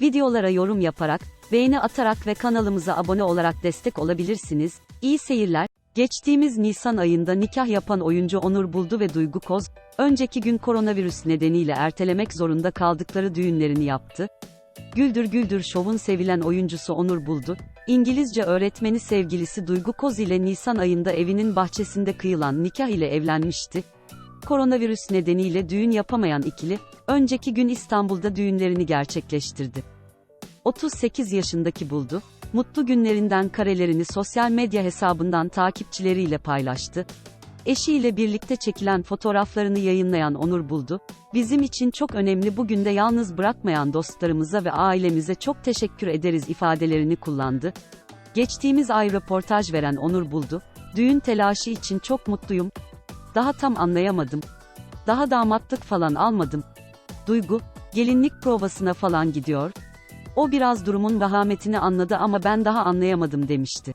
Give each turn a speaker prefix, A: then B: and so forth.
A: Videolara yorum yaparak, beğeni atarak ve kanalımıza abone olarak destek olabilirsiniz. İyi seyirler. Geçtiğimiz Nisan ayında nikah yapan oyuncu Onur Buldu ve Duygu Koz, önceki gün koronavirüs nedeniyle ertelemek zorunda kaldıkları düğünlerini yaptı. Güldür Güldür Show'un sevilen oyuncusu Onur Buldu, İngilizce öğretmeni sevgilisi Duygu Koz ile Nisan ayında evinin bahçesinde kıyılan nikah ile evlenmişti. Koronavirüs nedeniyle düğün yapamayan ikili, önceki gün İstanbul'da düğünlerini gerçekleştirdi. 38 yaşındaki Buldu, mutlu günlerinden karelerini sosyal medya hesabından takipçileriyle paylaştı. Eşiyle birlikte çekilen fotoğraflarını yayınlayan Onur Buldu, bizim için çok önemli bugün de yalnız bırakmayan dostlarımıza ve ailemize çok teşekkür ederiz ifadelerini kullandı. Geçtiğimiz ay röportaj veren Onur Buldu, düğün telaşı için çok mutluyum. Daha tam anlayamadım. Daha damatlık falan almadım. Duygu, gelinlik provasına falan gidiyor. O biraz durumun vahametini anladı ama ben daha anlayamadım demişti.